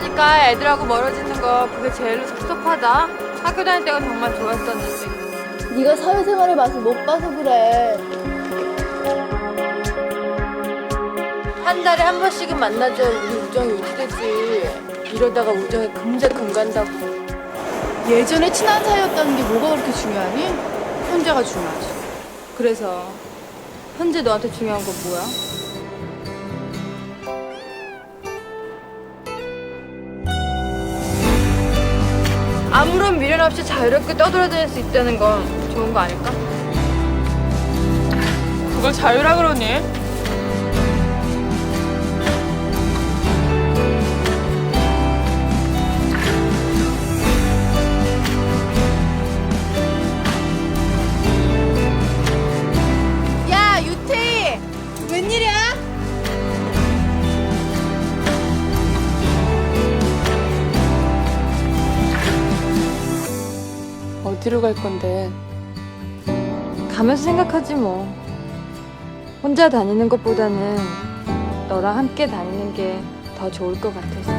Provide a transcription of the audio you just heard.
오빠가 애들하고 멀어지는 거 그게 제일로 섭섭하다. 학교 다닐 때가 정말 좋았었는데. 네가 사회생활의 맛을 못 봐서 그래. 한 달에 한 번씩은 만나줘야 우리 우정이 유지되지. 이러다가 우정이 금세 금 간다고. 예전에 친한 사이였다는 게 뭐가 그렇게 중요하니? 현재가 중요하지. 그래서 현재 너한테 중요한 건 뭐야? 아무런 미련 없이 자유롭게 떠돌아다닐 수 있다는 건 좋은 거 아닐까? 그걸 자유라 그러니? 어디로 갈 건데? 가면서 생각하지 뭐. 혼자 다니는 것보다는 너랑 함께 다니는 게 더 좋을 것 같아서.